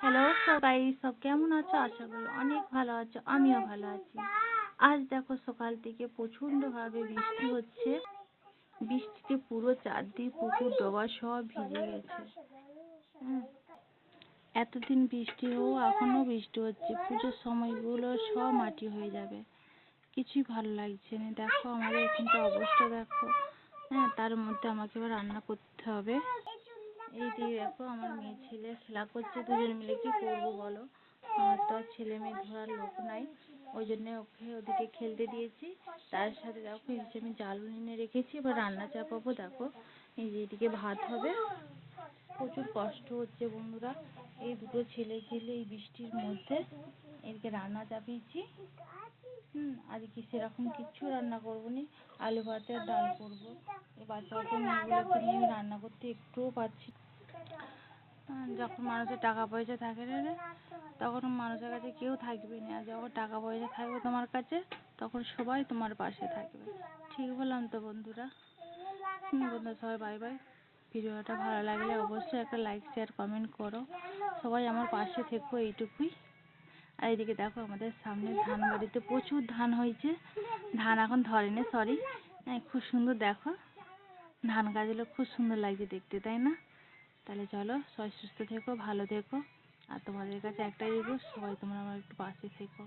Hello সবাই, সব কেমন আছো? আশা করি অনেক ভালো আছো, আমিও ভালো আছি। আজ দেখো সকাল থেকে প্রচণ্ড ভাবে বৃষ্টি হচ্ছে। বৃষ্টিতে পুরো চারদিক পুকুর ডোবা সব ভিজে গেছে। এতদিন বৃষ্টি হয়েও এখনও বৃষ্টি হচ্ছে। পুজোর সময়গুলো সব মাটি হয়ে যাবে। কিছুই ভালো লাগছে না। দেখো আমাদের এখানটা অবস্থা দেখো। হ্যাঁ তার মধ্যে আমাকে এবার রান্না করতে হবে। এই দিয়ে দেখো আমার মেয়ে ছেলে খেলা করছে, দুজন মিলে কি করব বলো? আমার তো আর ছেলে মেয়ে ধরার লোক নাই। ওই জন্য ওকে ওদিকে খেলতে দিয়েছি। তার সাথে দেখো এই যে আমি জ্বালুনি এনে রেখেছি। এবার রান্না চাপাবো, দেখো। এই যে এদিকে ভাত হবে। প্রচুর কষ্ট হচ্ছে বন্ধুরা। এই দুটো ছেলে খেলে এই বৃষ্টির মধ্যে। এদিকে রান্না চাপিয়েছি। হুম, আজকে সেরকম কিচ্ছু রান্না করব নি। আলু ভাত আর ডাল করব। বাচ্চা বাচ্চা মেয়েগুলোকে নিয়ে রান্না করতে একটুও পারছি। যখন মানুষের টাকা পয়সা থাকে না রে, তখন মানুষের কাছে কেউ থাকবে না। আর যখন টাকা পয়সা থাকবে তোমার কাছে, তখন সবাই তোমার পাশে থাকবে। ঠিক বললাম তো বন্ধুরা? বন্ধুরা, সবাই বাই বাই ভিডিওটা ভালো লাগলে অবশ্যই একটা লাইক শেয়ার কমেন্ট করো। সবাই আমার পাশে থেকো এইটুকুই। আর এদিকে দেখো আমাদের সামনে ধান বাড়িতে প্রচুর ধান হয়েছে। ধান এখন ধরেনি সরি খুব সুন্দর দেখো। ধান গাছগুলো খুব সুন্দর লাগছে দেখতে, তাই না? তাহলে চলো, সবাই সুস্থ থেকো, ভালো থেকো। আর তোমাদের কাছে একটাই রিকোয়েস্ট সবাই তোমরা আমার একটু পাশে থেকো।